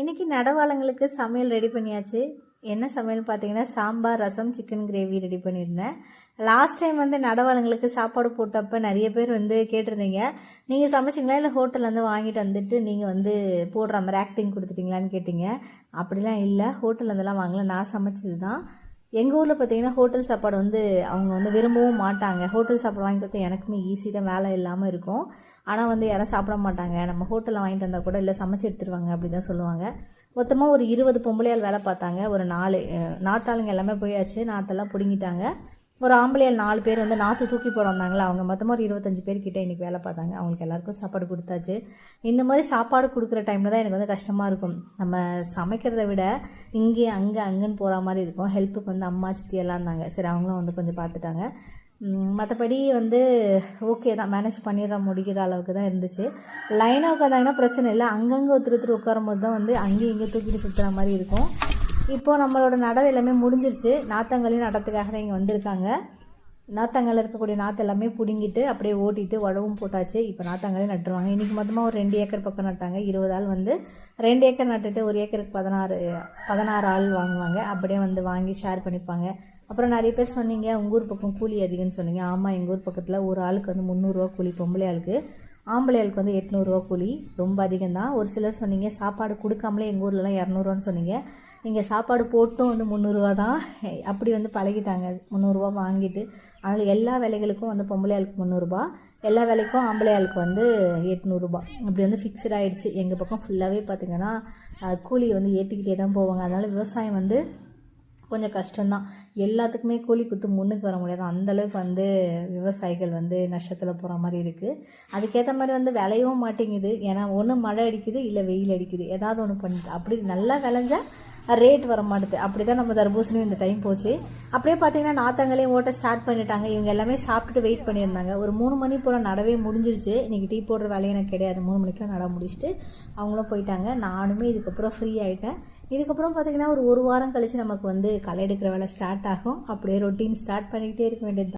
இன்றைக்கி நடவாளங்களுக்கு சமையல் ரெடி பண்ணியாச்சு. என்ன சமையல் பார்த்தீங்கன்னா sambar rasam chicken gravy ready பண்ணியிருந்தேன். லாஸ்ட் டைம் வந்து நடவாளங்களுக்கு சாப்பாடு போட்டப்போ நிறைய பேர் வந்து கேட்டிருந்தீங்க. நீங்கள் சமைச்சிங்களா? இல்லை ஹோட்டல்லேருந்து வாங்கிட்டு வந்துட்டு நீங்கள் வந்து போடுற மாதிரி ஆக்டிங் கொடுத்துட்டீங்களான்னு கேட்டிங்க. அப்படிலாம் இல்லை. ஹோட்டல்லேருந்துலாம் வாங்கல. நான் சமைச்சது தான் எங்கள் ஊரில் பார்த்தீங்கன்னா ஹோட்டல் சாப்பாடு வந்து அவங்க வந்து விரும்பவும் மாட்டாங்க. ஹோட்டல் சாப்பாடு வாங்கி கொடுத்தா எனக்குமே ஈஸி தான் வேலை இல்லாமல் இருக்கும். ஆனால் வந்து யாரும் சாப்பிட மாட்டாங்க. நம்ம ஹோட்டலில் வாங்கிட்டு வந்தால் கூட இல்லை சமைச்சு எடுத்துருவாங்க அப்படி தான் சொல்லுவாங்க. மொத்தமாக ஒரு இருபது பொம்பளையால் வேலை பார்த்தாங்க. ஒரு நாலு நாத்தாளுங்க எல்லாமே போயாச்சு. நாத்தெல்லாம் பிடுங்கிட்டாங்க. ஒரு ஆம்பளையில் நாலு பேர் வந்து நாற்று தூக்கி போட வந்தாங்களா? அவங்க மொத்தமாக ஒரு இருபத்தஞ்சு பேர் கிட்டே இன்றைக்கி வேலை பார்த்தாங்க. அவங்களுக்கு எல்லாருக்கும் சாப்பாடு கொடுத்தாச்சு. இந்த மாதிரி சாப்பாடு கொடுக்குற டைமில் தான் எனக்கு வந்து கஷ்டமாக இருக்கும். நம்ம சமைக்கிறத விட இங்கே அங்கே அங்கேன்னு போகிற மாதிரி இருக்கும். ஹெல்ப்புக்கு வந்து அம்மா சித்தி எல்லாம் இருந்தாங்க. சரி அவங்களும் வந்து கொஞ்சம் பார்த்துட்டாங்க. மற்றபடி வந்து ஓகே தான். மேனேஜ் பண்ணிடுற முடிக்கிற அளவுக்கு தான் இருந்துச்சு. லைனாக உட்காந்தாங்கன்னா பிரச்சனை இல்லை. அங்கங்கே ஒருத்தர் ஒருத்தர் உட்காரும் போது தான் வந்து அங்கேயும் இங்கே தூக்கிட்டு சுற்றுற மாதிரி இருக்கும். இப்போது நம்மளோட நடவு எல்லாமே முடிஞ்சிருச்சு. நாத்தங்களையும் நடத்துக்காக தான் இங்கே வந்திருக்காங்க. நாத்தங்கல்ல இருக்கக்கூடிய நாற்று எல்லாமே பிடுங்கிட்டு அப்படியே ஓட்டிட்டு உழவும் போட்டாச்சு. இப்போ நாத்தங்களே நட்டுருவாங்க. இன்றைக்கி மொத்தமாக ஒரு ரெண்டு ஏக்கர் பக்கம் நட்டாங்க. இருபது ஆள் வந்து ரெண்டு ஏக்கர் நட்டுட்டு ஒரு ஏக்கருக்கு பதினாறு பதினாறு ஆள் வாங்குவாங்க. அப்படியே வந்து வாங்கி ஷேர் பண்ணிப்பாங்க. அப்புறம் நிறைய பேர் சொன்னீங்க உங்கள் ஊர் பக்கம் கூலி அதிகம்னு சொன்னீங்க. ஆமாம் எங்கள் ஊர் பக்கத்தில் ஒரு ஆளுக்கு வந்து முந்நூறுரூவா கூலி பொம்பளை ஆளுக்கு. ஆம்பளை ஆளுக்கு வந்து எட்நூறுரூவா கூலி ரொம்ப அதிகம் தான் ஒரு சிலர் சொன்னீங்க சாப்பாடு கொடுக்காமலே எங்கள் ஊர்லலாம் இரநூறுவான்னு சொன்னீங்க. நீங்கள் சாப்பாடு போட்டும் வந்து முந்நூறுரூவா தான். அப்படி வந்து பழகிட்டாங்க. முந்நூறுரூவா வாங்கிட்டு. அதில் எல்லா வேலைகளுக்கும் வந்து பொம்பளை ஆளுக்கு முந்நூறுரூபா எல்லா வேலைக்கும் ஆம்பளை ஆளுக்கு வந்து எட்நூறுபா. அப்படி வந்து ஃபிக்ஸ்ட் ஆகிடுச்சு எங்கள் பக்கம் ஃபுல்லாகவே பார்த்திங்கன்னா கூலி வந்து ஏற்றிக்கிட்டே தான் போவாங்க. அதனால் விவசாயம் வந்து கொஞ்சம் கஷ்டம்தான். எல்லாத்துக்குமே கூலி குத்து முன்னுக்கு வர முடியாது. அந்த அளவுக்கு வந்து விவசாயிகள் வந்து நஷ்டத்தில் போகிற மாதிரி இருக்குது அதுக்கேற்ற மாதிரி வந்து விளையவும் மாட்டேங்குது. ஏன்னா ஒன்று மழை அடிக்குது இல்லை வெயில் அடிக்குது. ஏதாவது ஒன்று பண்ணுது அப்படி நல்லா விளைஞ்சால் ரேட் வர மாட்டுது அப்படி தான் நம்ம தர்பூசணியும் இந்த டைம் போச்சு. அப்படியே பார்த்தீங்கன்னா நாத்தங்களையும் ஓட்ட ஸ்டார்ட் பண்ணிட்டாங்க. இவங்க எல்லாமே சாப்பிட்டுட்டு வெயிட் பண்ணியிருந்தாங்க. ஒரு மூணு மணி போல் நடவே முடிஞ்சிருச்சு. இன்றைக்கி டீ போடுற வேலையை எனக்கு கிடையாது. மூணு மணிக்கெலாம் நட முடிச்சுட்டு அவங்களும் போயிட்டாங்க. நானுமே இதுக்கப்புறம் ஃப்ரீ ஆகிட்டேன் இதுக்கப்புறம் பார்த்தீங்கன்னா ஒரு ஒரு வாரம் கழித்து நமக்கு வந்து களை எடுக்கிற வேலை ஸ்டார்ட் ஆகும். அப்படியே ரொட்டீன் ஸ்டார்ட் பண்ணிக்கிட்டே இருக்க வேண்டியது